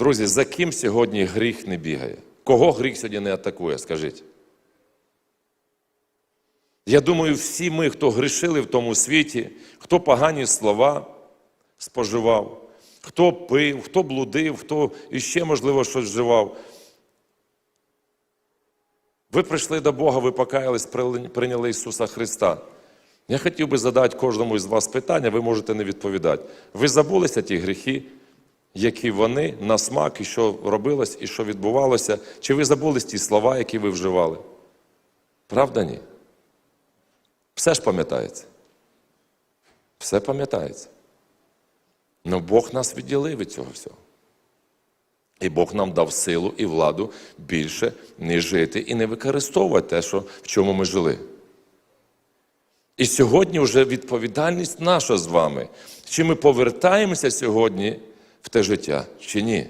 Друзі, за ким сьогодні гріх не бігає? Кого гріх сьогодні не атакує, скажіть? Я думаю, всі ми, хто грішили в тому світі, хто погані слова споживав, хто пив, хто блудив, хто іще, можливо, щось вживав. Ви прийшли до Бога, ви покаялись, прийняли Ісуса Христа. Я хотів би задати кожному із вас питання, ви можете не відповідати. Ви забулися ті гріхи, які вони на смак, і що робилось, і що відбувалося? Чи ви забулись ті слова, які ви вживали? Правда, ні? Все ж пам'ятається. Все пам'ятається. Ну Бог нас відділив від цього всього. І Бог нам дав силу і владу більше не жити і не використовувати те, що, в чому ми жили. І сьогодні вже відповідальність наша з вами. Чи ми повертаємося сьогодні в те життя, чи ні?